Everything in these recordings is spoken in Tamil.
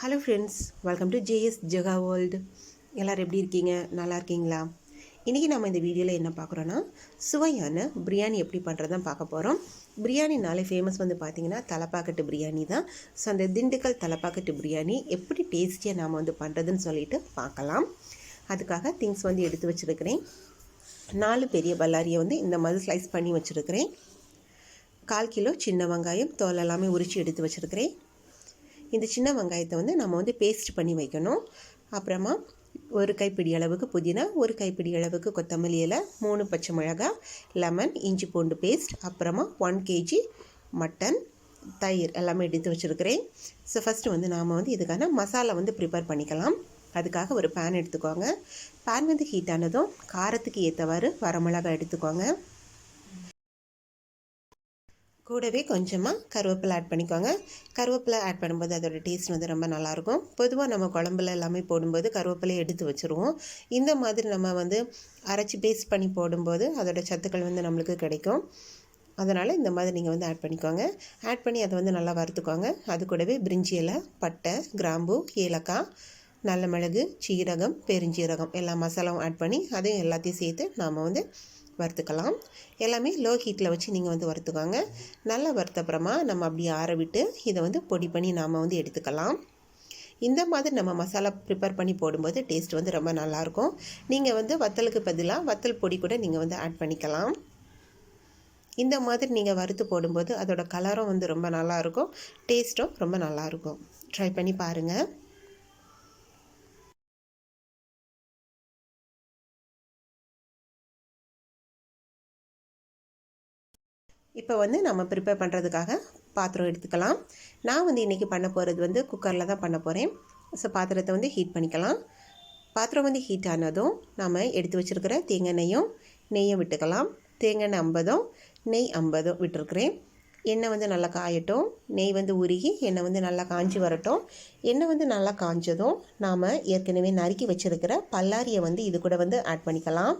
Hello friends welcome to JS Jega world எல்லோரும் எப்படி இருக்கீங்க? நல்லா இருக்கீங்களா? இன்றைக்கி நம்ம இந்த வீடியோவில் என்ன பார்க்குறோன்னா சுவையான பிரியாணி எப்படி பண்ணுறது தான் பார்க்க போகிறோம் பிரியாணினாலே ஃபேமஸ் வந்து பார்த்திங்கன்னா தலைப்பாக்கட்டு பிரியாணி தான். ஸோ அந்த திண்டுக்கல் தலைப்பாக்கட்டு பிரியாணி எப்படி டேஸ்டியாக நாம் வந்து பண்ணுறதுன்னு சொல்லிட்டு பார்க்கலாம். அதுக்காக திங்ஸ் வந்து எடுத்து வச்சுருக்கிறேன். நாலு பெரிய பல்லாரியை வந்து இந்த மாதிரி ஸ்லைஸ் பண்ணி வச்சுருக்கிறேன். கால் கிலோ சின்ன வெங்காயம் தோல் எல்லாமே உரித்து எடுத்து வச்சுருக்கிறேன். இந்த சின்ன வெங்காயத்தை வந்து நம்ம வந்து பேஸ்ட் பண்ணி வைக்கணும். அப்புறமா ஒரு கைப்பிடி அளவுக்கு புதினா ஒரு கைப்பிடி அளவுக்கு கொத்தமல்லி இலை மூணு பச்சை மிளகாய் லெமன் இஞ்சி பூண்டு பேஸ்ட் அப்புறமா ஒன் கேஜி மட்டன் தயிர் எல்லாமே எடுத்து வச்சுருக்கிறேன். ஸோ ஃபஸ்ட்டு வந்து நாம் வந்து இதுக்கான மசாலா வந்து ப்ரிப்பேர் பண்ணிக்கலாம். அதுக்காக ஒரு பேன் எடுத்துக்கோங்க. பேன் வந்து ஹீட் ஆனதும் காரத்துக்கு ஏற்றவாறு வரமிளகாய் எடுத்துக்கோங்க. கூடவே கொஞ்சமாக கருவேப்பிலை ஆட் பண்ணிக்கோங்க. கருவேப்பிலை ஆட் பண்ணும்போது அதோடய டேஸ்ட் வந்து ரொம்ப நல்லாயிருக்கும். பொதுவாக நம்ம குழம்புல எல்லாமே போடும்போது கருவேப்பிலையை எடுத்து வச்சுருவோம். இந்த மாதிரி நம்ம வந்து அரைச்சி பேஸ்ட் பண்ணி போடும்போது அதோடய சத்துக்கள் வந்து நம்மளுக்கு கிடைக்கும். அதனால் இந்த மாதிரி நீங்கள் வந்து ஆட் பண்ணிக்கோங்க. ஆட் பண்ணி அதை வந்து நல்லா வறுத்துக்கோங்க. அது கூடவே பிரிஞ்சி இலை பட்டை கிராம்பு ஏலக்காய் நல்ல மிளகு சீரகம் பெருஞ்சீரகம் எல்லா மசாலாவும் ஆட் பண்ணி அதையும் எல்லாத்தையும் சேர்த்து நாம் வந்து வறுத்துக்கலாம். எல்லாமே லோ ஹீட்டில் வச்சு நீங்கள் வந்து வறுத்துக்கோங்க. நல்லா வறுத்தப்புறமா நம்ம அப்படியே ஆற விட்டு இதை வந்து பொடி பண்ணி நாம் வந்து எடுத்துக்கலாம். இந்த மாதிரி நம்ம மசாலா ப்ரிப்பேர் பண்ணி போடும்போது டேஸ்ட் வந்து ரொம்ப நல்லாயிருக்கும். நீங்கள் வந்து வத்தலுக்கு பதிலாக வத்தல் பொடி கூட நீங்கள் வந்து ஆட் பண்ணிக்கலாம். இந்த மாதிரி நீங்கள் வறுத்து போடும்போது அதோட கலரும் வந்து ரொம்ப நல்லாயிருக்கும். டேஸ்ட்டும் ரொம்ப நல்லாயிருக்கும். ட்ரை பண்ணி பாருங்கள் இப்போ வந்து நம்ம ப்ரிப்பேர் பண்ணுறதுக்காக பாத்திரம் எடுத்துக்கலாம். நான் வந்து இன்றைக்கி பண்ண போகிறது வந்து குக்கரில் தான் பண்ண போகிறேன் ஸோ பாத்திரத்தை வந்து ஹீட் பண்ணிக்கலாம். பாத்திரம் வந்து ஹீட் ஆனதும் நம்ம எடுத்து வச்சுருக்கிற தேங்காய் நெய்யும் நெய்யும் விட்டுக்கலாம். தேங்காய் எண்ணெய் ஐம்பதும் நெய் ஐம்பதும் விட்டுருக்குறேன். எண்ணெய் வந்து நல்லா காயட்டும். நெய் வந்து உருகி எண்ணெய் வந்து நல்லா காஞ்சி வரட்டும். எண்ணெய் வந்து நல்லா காஞ்சதும் நாம் ஏற்கனவே நறுக்கி வச்சுருக்கிற பல்லாரியை வந்து இது கூட வந்து ஆட் பண்ணிக்கலாம்.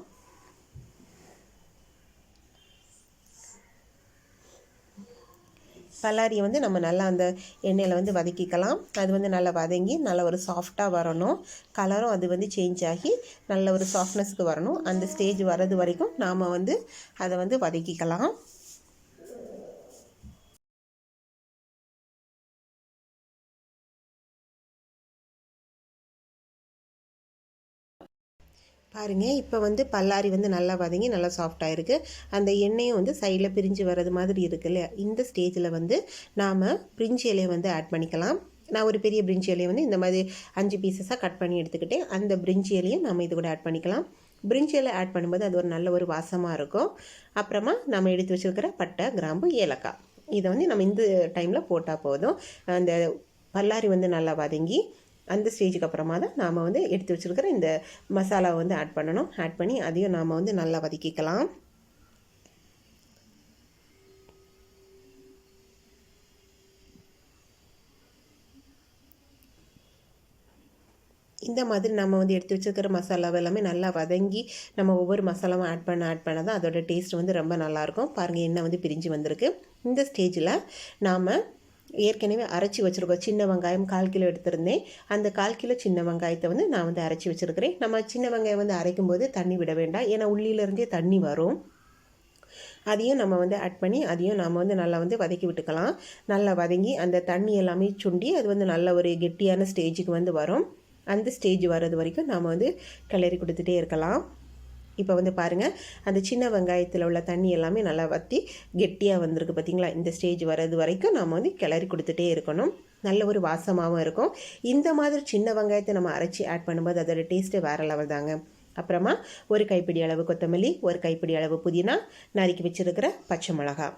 பல்லாரியை வந்து நம்ம நல்லா அந்த எண்ணெயில் வந்து வதக்கிக்கலாம். அது வந்து நல்லா வதங்கி நல்லா ஒரு சாஃப்டாக வரணும். கலரும் அது வந்து சேஞ்ச் ஆகி நல்ல ஒரு சாஃப்ட்னஸ்க்கு வரணும். அந்த ஸ்டேஜ் வர்றது வரைக்கும் நாம் வந்து அதை வந்து வதக்கிக்கலாம். பாருங்கள் இப்போ வந்து பல்லாரி வந்து நல்லா வதங்கி நல்லா சாஃப்டாக இருக்குது அந்த எண்ணெயும் வந்து சைடில் பிரிஞ்சு வர்றது மாதிரி இருக்குல்ல இல்லையா? இந்த ஸ்டேஜில் வந்து நாம் பிரிஞ்சு இலையை வந்து ஆட் பண்ணிக்கலாம். நான் ஒரு பெரிய பிரிஞ்சி இலையை வந்து இந்த மாதிரி அஞ்சு பீசஸாக கட் பண்ணி எடுத்துக்கிட்டேன். அந்த பிரிஞ்சி இலையும் நம்ம இது கூட ஆட் பண்ணிக்கலாம். பிரிஞ்சி இலை ஆட் பண்ணும்போது அது ஒரு நல்ல ஒரு வாசமாக இருக்கும். அப்புறமா நம்ம எடுத்து வச்சுருக்கிற பட்டை கிராம்பு ஏலக்காய். இதை வந்து நம்ம இந்த டைமில் போட்டால் போதும். அந்த பல்லாரி வந்து நல்லா வதங்கி அந்த ஸ்டேஜுக்கு அப்புறமா தான் நாம் வந்து எடுத்து வச்சுருக்கிற இந்த மசாலாவை வந்து ஆட் பண்ணணும். ஆட் பண்ணி அதையும் நாம் வந்து நல்லா வதக்கிக்கலாம். இந்த மாதிரி நம்ம வந்து எடுத்து வச்சுருக்கிற மசாலாவை எல்லாமே நல்லா வதங்கி நம்ம ஒவ்வொரு மசாலாவும் ஆட் பண்ண ஆட் பண்ண தான் அதோட டேஸ்ட் வந்து ரொம்ப நல்லாயிருக்கும் பாருங்கள் எண்ணெய் வந்து பிரிஞ்சு வந்திருக்கு. இந்த ஸ்டேஜில் நாம் ஏற்கனவே அரைச்சி வச்சுருக்கோம். சின்ன வெங்காயம் கால் கிலோ எடுத்திருந்தேன். அந்த கால் கிலோ சின்ன வெங்காயத்தை வந்து நான் வந்து அரைச்சி வச்சுருக்கிறேன். நம்ம சின்ன வெங்காயம் வந்து அரைக்கும் போது தண்ணி விட வேண்டாம். ஏன்னா உள்ளிலேருந்தே தண்ணி வரும். அதையும் நம்ம வந்து ஆட் பண்ணி அதையும் நம்ம வந்து நல்லா வந்து வதக்கி விட்டுக்கலாம். நல்லா வதங்கி அந்த தண்ணி எல்லாமே சுண்டி அது வந்து நல்ல ஒரு கெட்டியான ஸ்டேஜுக்கு வந்து வரும். அந்த ஸ்டேஜ் வர்றது வரைக்கும் நாம் வந்து கிளறி கொடுத்துட்டே இருக்கலாம். இப்போ வந்து பாருங்கள் அந்த சின்ன வெங்காயத்தில் உள்ள தண்ணி எல்லாமே நல்லா வற்றி கெட்டியாக வந்திருக்கு பார்த்திங்களா இந்த ஸ்டேஜ் வர்றது வரைக்கும் நம்ம வந்து கிளறி கொடுத்துட்டே இருக்கணும். நல்ல ஒரு வாசமாகவும் இருக்கும். இந்த மாதிரி சின்ன வெங்காயத்தை நம்ம அரைச்சி ஆட் பண்ணும்போது அதோட டேஸ்ட்டு வேறு லெவல் தாங்க. அப்புறமா ஒரு கைப்பிடி அளவு கொத்தமல்லி ஒரு கைப்பிடி அளவு புதினா நறுக்கி வச்சுருக்கிற பச்சை மிளகா.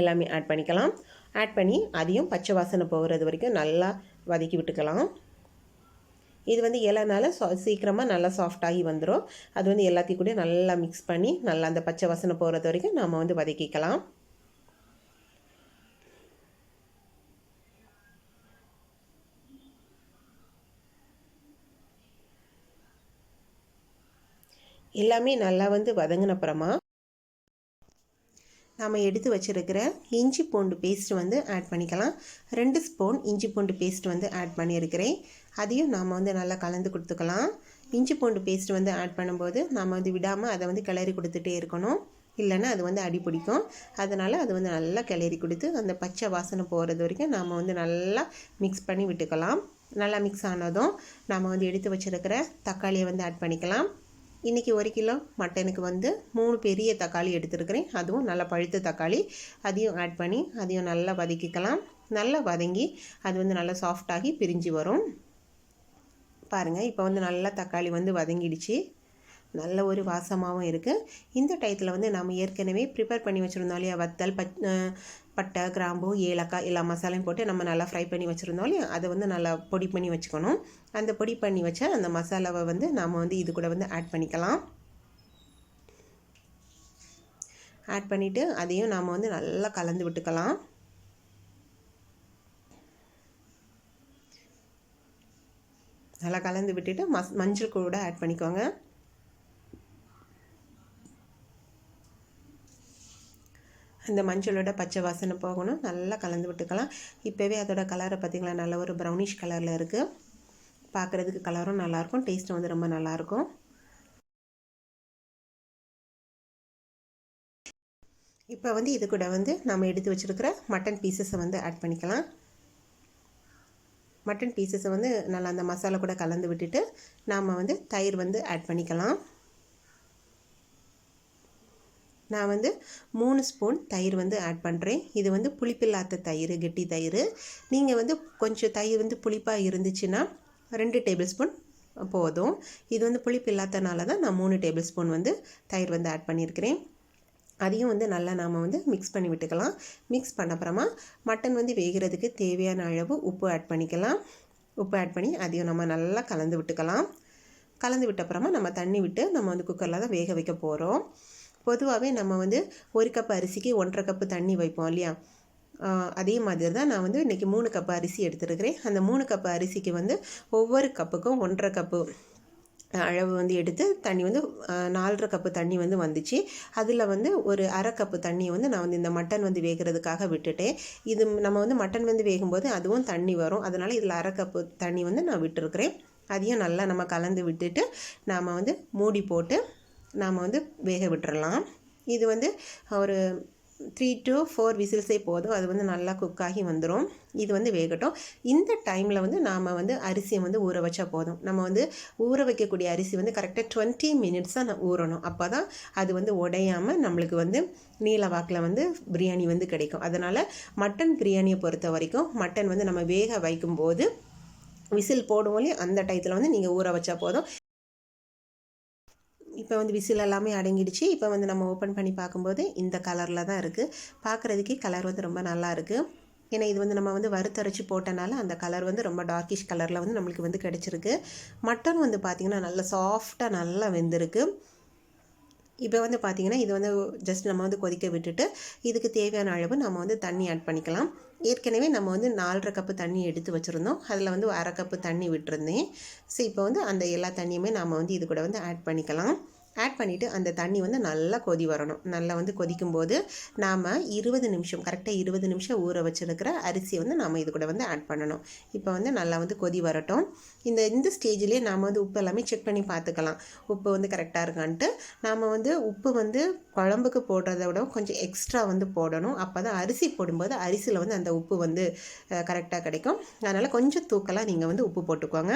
எல்லாமே ஆட் பண்ணிக்கலாம். ஆட் பண்ணி அதையும் பச்சை வாசனை போகிறது வரைக்கும் நல்லா வதக்கி விட்டுக்கலாம். இது வந்து இலைனால சா சீக்கிரமாக நல்லா சாஃப்டாகி வந்துடும் அது வந்து எல்லாத்தையும் கூட நல்லா மிக்ஸ் பண்ணி நல்லா அந்த பச்சை வசனை போகிறது வரைக்கும் நாம் வந்து வதக்கிக்கலாம். எல்லாமே நல்லா வந்து வதங்கின அப்புறமா நாம் எடுத்து வச்சுருக்கிற இஞ்சி பூண்டு பேஸ்ட் வந்து ஆட் பண்ணிக்கலாம். ரெண்டு ஸ்பூன் இஞ்சி பூண்டு பேஸ்ட் வந்து ஆட் பண்ணியிருக்கிறேன். அதையும் நாம் வந்து நல்லா கலந்து கொடுத்துக்கலாம். இஞ்சி பூண்டு பேஸ்ட் வந்து ஆட் பண்ணும்போது நாம் வந்து விடாமல் அதை வந்து கிளறி கொடுத்துட்டே இருக்கணும். இல்லைன்னா அது வந்து அடி பிடிக்கும். அதனால் அது வந்து நல்லா கிளறி கொடுத்து அந்த பச்சை வாசனை போகிறது வரைக்கும் நாம் வந்து நல்லா மிக்ஸ் பண்ணி விட்டுக்கலாம். நல்லா மிக்ஸ் ஆனதும் நாம் வந்து எடுத்து வச்சுருக்கிற தக்காளியை வந்து ஆட் பண்ணிக்கலாம். இன்றைக்கி ஒரு கிலோ மட்டனுக்கு வந்து மூணு பெரிய தக்காளி எடுத்துருக்கிறேன். அதுவும் நல்லா பழுத்த தக்காளி. அதையும் ஆட் பண்ணி அதையும் நல்லா வதக்கிக்கலாம். நல்லா வதங்கி அது வந்து நல்லா சாஃப்டாகி பிரிஞ்சு வரும். பாருங்கள் இப்போ வந்து நல்லா தக்காளி வந்து வதங்கிடுச்சு. நல்ல ஒரு வாசமாகவும் இருக்குது இந்த டயத்தில் வந்து நம்ம ஏற்கனவே ப்ரிப்பேர் பண்ணி வச்சுருந்தோம் இல்லையா? வத்தல் பச் பட்டை கிராம்பு ஏலக்காய் எல்லா மசாலையும் போட்டு நம்ம நல்லா ஃப்ரை பண்ணி வச்சுருந்தோம் இல்லையா? அதை வந்து நல்லா பொடி பண்ணி வச்சுக்கணும். அந்த பொடி பண்ணி வச்ச அந்த மசாலாவை வந்து நாம் வந்து இது கூட வந்து ஆட் பண்ணிக்கலாம். ஆட் பண்ணிவிட்டு அதையும் நாம் வந்து நல்லா கலந்து விட்டுக்கலாம். நல்லா கலந்து விட்டுட்டு மஸ் மஞ்சள் கூட ஆட் பண்ணிக்கோங்க. இந்த மஞ்சளோட பச்சை வாசனை போகணும். நல்லா கலந்து விட்டுக்கலாம். இப்போவே அதோட கலரை பார்த்திங்களா நல்ல ஒரு ப்ரௌனிஷ் கலரில் இருக்குது பார்க்குறதுக்கு கலரும் நல்லாயிருக்கும். டேஸ்ட்டும் வந்து ரொம்ப நல்லாயிருக்கும். இப்போ வந்து இது கூட வந்து நம்ம எடுத்து வச்சுருக்கிற மட்டன் பீசஸை வந்து ஆட் பண்ணிக்கலாம். மட்டன் பீசஸை வந்து நல்லா அந்த மசாலா கூட கலந்து விட்டுட்டு நாம் வந்து தயிர் வந்து ஆட் பண்ணிக்கலாம். நான் வந்து மூணு ஸ்பூன் தயிர் வந்து ஆட் பண்ணுறேன் இது வந்து புளிப்பில்லாத தயிர் கெட்டி தயிர். நீங்கள் வந்து கொஞ்சம் தயிர் வந்து புளிப்பாக இருந்துச்சுன்னா ரெண்டு டேபிள் ஸ்பூன் போதும். இது வந்து புளிப்பு இல்லாதனால தான் நான் மூணு டேபிள் ஸ்பூன் வந்து தயிர் வந்து ஆட் பண்ணியிருக்கிறேன். அதையும் வந்து நல்லா நாம் வந்து மிக்ஸ் பண்ணி விட்டுக்கலாம். மிக்ஸ் பண்ண அப்புறமா மட்டன் வந்து வேகிறதுக்கு தேவையான அளவு உப்பு ஆட் பண்ணிக்கலாம். உப்பு ஆட் பண்ணி அதையும் நம்ம நல்லா கலந்து விட்டுக்கலாம். கலந்து விட்ட அப்புறமா நம்ம தண்ணி விட்டு நம்ம வந்து குக்கரில் தான் வேக வைக்க போகிறோம் பொதுவாகவே நம்ம வந்து ஒரு கப் அரிசிக்கு ஒன்றரை கப்பு தண்ணி வைப்போம் இல்லையா? அதே மாதிரி தான் நான் வந்து இன்றைக்கி மூணு கப்பு அரிசி எடுத்துருக்கிறேன். அந்த மூணு கப்பு அரிசிக்கு வந்து ஒவ்வொரு கப்புக்கும் ஒன்றரை கப்பு அளவு வந்து எடுத்து தண்ணி வந்து நாலரை கப்பு தண்ணி வந்து வந்துச்சு. அதில் வந்து ஒரு அரை கப்பு தண்ணியை வந்து நான் வந்து இந்த மட்டன் வந்து வேகிறதுக்காக விட்டுட்டேன். இது நம்ம வந்து மட்டன் வந்து வேகும்போது அதுவும் தண்ணி வரும். அதனால் இதில் அரை கப்பு தண்ணி வந்து நான் விட்டுருக்குறேன். அதையும் நல்லா நம்ம கலந்து விட்டுட்டு நாம் வந்து மூடி போட்டு நாம் வந்து வேக விட்டுறலாம். இது வந்து ஒரு த்ரீ டு ஃபோர் விசில்ஸே போதும். அது வந்து நல்லா குக் ஆகி வந்துடும் இது வந்து வேகட்டும். இந்த டைமில் வந்து நாம் வந்து அரிசியை வந்து ஊற வச்சா போதும். நம்ம வந்து ஊற வைக்கக்கூடிய அரிசி வந்து கரெக்டாக டுவெண்ட்டி மினிட்ஸாக நான் ஊறணும். அப்போ தான் அது வந்து உடையாமல் நம்மளுக்கு வந்து நீல வாக்கில் வந்து பிரியாணி வந்து கிடைக்கும். அதனால் மட்டன் பிரியாணியை பொறுத்த வரைக்கும் மட்டன் வந்து நம்ம வேக வைக்கும்போது விசில் போடுவோம் அந்த டயத்தில் வந்து நீங்கள் ஊற வச்சா போதும். இப்போ வந்து விசில் எல்லாமே அடங்கிடுச்சு. இப்போ வந்து நம்ம ஓப்பன் பண்ணி பார்க்கும்போது இந்த கலரில் தான் இருக்குது பார்க்குறதுக்கே கலர் வந்து ரொம்ப நல்லா இருக்குது ஏன்னா இது வந்து நம்ம வந்து வறுத்தரைச்சி போட்டனால அந்த கலர் வந்து ரொம்ப டார்க்கிஷ் கலரில் வந்து நம்மளுக்கு வந்து கிடச்சிருக்கு. மட்டன் வந்து பார்த்திங்கன்னா நல்லா சாஃப்டாக நல்லா வெந்திருக்கு. இப்போ வந்து பார்த்திங்கன்னா இது வந்து ஜஸ்ட் நம்ம வந்து கொதிக்க விட்டுட்டு இதுக்கு தேவையான அளவு நம்ம வந்து தண்ணி ஆட் பண்ணிக்கலாம். ஏற்கனவே நம்ம வந்து நாலரை கப்பு தண்ணி எடுத்து வச்சுருந்தோம். அதில் வந்து அரை கப்பு தண்ணி விட்டுருந்தேன். ஸோ இப்போ வந்து அந்த எல்லா தண்ணியுமே நம்ம வந்து இது கூட வந்து ஆட் பண்ணிக்கலாம். ஆட் பண்ணிவிட்டு அந்த தண்ணி வந்து நல்லா கொதி வரணும். நல்லா வந்து கொதிக்கும்போது நாம் இருபது நிமிஷம் கரெக்டாக இருபது நிமிஷம் ஊற வச்சுருக்கிற அரிசியை வந்து நாம் இது கூட வந்து ஆட் பண்ணணும். இப்போ வந்து நல்லா வந்து கொதி வரட்டும். இந்த இந்த ஸ்டேஜ்லேயே நாம் வந்து உப்பு எல்லாமே செக் பண்ணி பார்த்துக்கலாம். உப்பு வந்து கரெக்டாக இருக்கான்ட்டு. நாம் வந்து உப்பு வந்து குழம்புக்கு போடுறத விட கொஞ்சம் எக்ஸ்ட்ரா வந்து போடணும். அப்போ தான் அரிசி போடும்போது அரிசியில் வந்து அந்த உப்பு வந்து கரெக்டாக கிடைக்கும். அதனால் கொஞ்சம் தூக்கலாக நீங்கள் வந்து உப்பு போட்டுக்கோங்க.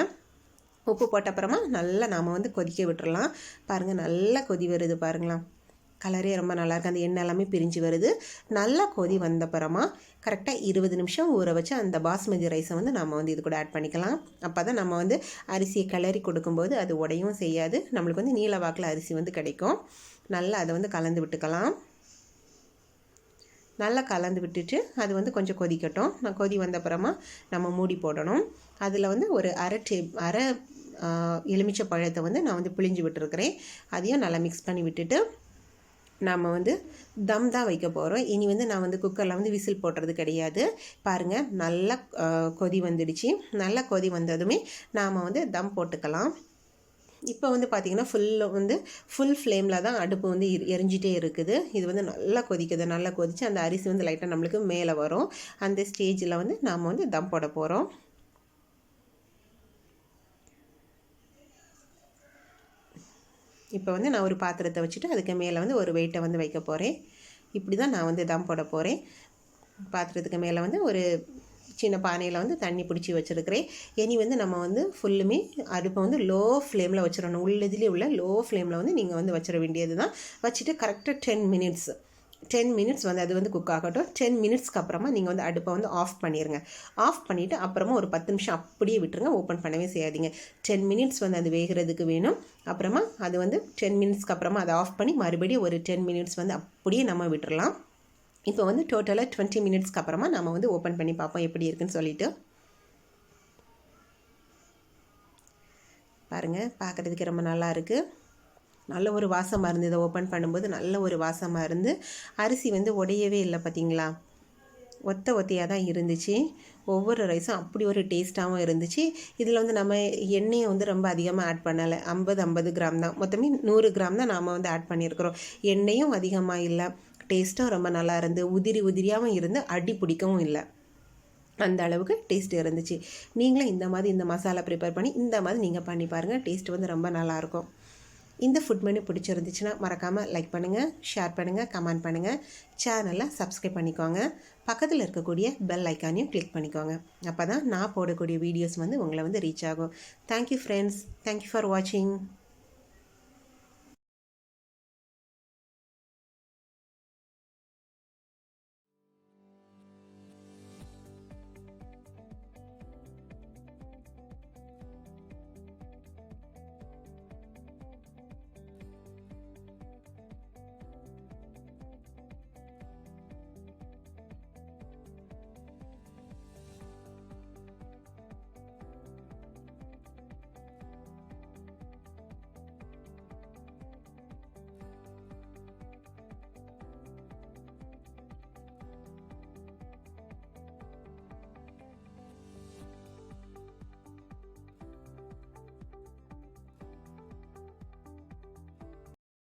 உப்பு போட்டப்புறமா நல்லா நாம் வந்து கொதிக்க விட்டுறலாம். பாருங்கள் நல்லா கொதி வருது பாருங்களேன். கலரே ரொம்ப நல்லாயிருக்கு அந்த எண்ணெய் எல்லாமே பிரிஞ்சு வருது. நல்லா கொதி வந்தப்புறமா கரெக்டாக இருபது நிமிஷம் ஊற வச்சு அந்த பாஸ்மதி ரைஸை வந்து நம்ம வந்து இது கூட ஆட் பண்ணிக்கலாம். அப்போ தான் நம்ம வந்து அரிசியை கிளறி கொடுக்கும்போது அது உடையும் செய்யாது. நம்மளுக்கு வந்து நீல வாக்கில் அரிசி வந்து கிடைக்கும். நல்லா அதை வந்து கலந்து விட்டுக்கலாம். நல்லா கலந்து விட்டுட்டு அது வந்து கொஞ்சம் கொதிக்கட்டும். நான் கொதி வந்தப்புறமா நம்ம மூடி போடணும். அதில் வந்து ஒரு அரை டே அரை எலுமிச்சை பழத்தை வந்து நான் வந்து பிழிஞ்சு விட்டுருக்குறேன். அதையும் நல்லா மிக்ஸ் பண்ணி விட்டுட்டு நாம் வந்து தம் தான் வைக்க போகிறோம் இனி வந்து நான் வந்து குக்கரில் வந்து விசில் போடுறது கிடையாது. பாருங்கள் நல்லா கொதி வந்துடுச்சு. நல்லா கொதி வந்ததுமே நாம் வந்து தம் போட்டுக்கலாம். இப்போ வந்து பார்த்திங்கன்னா ஃபுல்லு வந்து ஃபுல் ஃப்ளேமில் தான் அடுப்பு வந்து எரிஞ்சிட்டே இருக்குது. இது வந்து நல்லா கொதிக்குது நல்லா கொதித்து அந்த அரிசி வந்து லைட்டாக நம்மளுக்கு மேலே வரும். அந்த ஸ்டேஜில் வந்து நாம் வந்து தம் போட போகிறோம் இப்போ வந்து நான் ஒரு பாத்திரத்தை வச்சுட்டு அதுக்கு மேலே வந்து ஒரு வெயிட்டை வந்து வைக்க போகிறேன் இப்படி தான் நான் வந்து தம் போட போகிறேன் பாத்திரத்துக்கு மேலே வந்து ஒரு சின்ன பானையில் வந்து தண்ணி பிடிச்சி வச்சுருக்கிறேன். இனி வந்து நம்ம வந்து ஃபுல்லுமே அடுப்பை வந்து லோ ஃப்ளேமில் வச்சிடணும். உள்ளதுலேயே உள்ள லோ ஃப்ளேமில் வந்து நீங்கள் வந்து வச்சிட வேண்டியது தான் வச்சுட்டு கரெக்டாக டென் மினிட்ஸ் டென் மினிட்ஸ் வந்து அது வந்து குக் ஆகட்டும். டென் மினிட்ஸ்க்கு அப்புறமா நீங்கள் வந்து அடுப்பை வந்து ஆஃப் பண்ணிடுங்க ஆஃப் பண்ணிவிட்டு அப்புறமா ஒரு பத்து நிமிஷம் அப்படியே விட்டுருங்க. ஓப்பன் பண்ணவே செய்யாதீங்க. டென் மினிட்ஸ் வந்து அது வேகிறதுக்கு வேணும். அப்புறமா அது வந்து டென் மினிட்ஸ்க்கு அப்புறமா அதை ஆஃப் பண்ணி மறுபடியும் ஒரு டென் மினிட்ஸ் வந்து அப்படியே நம்ம விட்டுறலாம். இப்போ வந்து டோட்டலாக டுவெண்ட்டி மினிட்ஸ்க்கு அப்புறமா நம்ம வந்து ஓப்பன் பண்ணி பார்ப்போம் எப்படி இருக்குன்னு சொல்லிட்டு. பாருங்கள் பார்க்குறதுக்கு ரொம்ப நல்லா இருக்குது நல்ல ஒரு வாசமாக இருந்து இதை ஓப்பன் பண்ணும்போது நல்ல ஒரு வாசமாக இருந்து அரிசி வந்து உடையவே இல்லை பார்த்தீங்களா? ஒத்த ஒத்தையாக தான் இருந்துச்சு. ஒவ்வொரு ரைஸும் அப்படி ஒரு டேஸ்ட்டாகவும் இருந்துச்சு. இதில் வந்து நம்ம எண்ணெயை வந்து ரொம்ப அதிகமாக ஆட் பண்ணலை. ஐம்பது ஐம்பது கிராம் தான். மொத்தமே நூறு கிராம் தான் நாம் வந்து ஆட் பண்ணியிருக்கிறோம். எண்ணெயும் அதிகமாக இல்லை. டேஸ்ட்டும் ரொம்ப நல்லா இருந்து உதிரி உதிரியாகவும் இருந்து அடி பிடிக்கவும் இல்லை. அந்த அளவுக்கு டேஸ்ட் இருந்துச்சு. நீங்களும் இந்த மாதிரி இந்த மசாலா ப்ரிப்பேர் பண்ணி இந்த மாதிரி நீங்கள் பண்ணி பாருங்கள் டேஸ்ட் வந்து ரொம்ப நல்லாயிருக்கும் இந்த ஃபுட் மெனு பிடிச்சிருந்துச்சுன்னா மறக்காமல் லைக் பண்ணுங்கள் ஷேர் பண்ணுங்கள் கமெண்ட் பண்ணுங்கள் சேனலை சப்ஸ்கிரைப் பண்ணிக்கோங்க. பக்கத்தில் இருக்கக்கூடிய பெல் ஐக்கானையும் கிளிக் பண்ணிக்கோங்க. அப்போ தான் நான் போடக்கூடிய வீடியோஸ் வந்து உங்களை வந்து ரீச் ஆகும். தேங்க்யூ ஃப்ரெண்ட்ஸ் தேங்க்யூ ஃபார் வாட்சிங்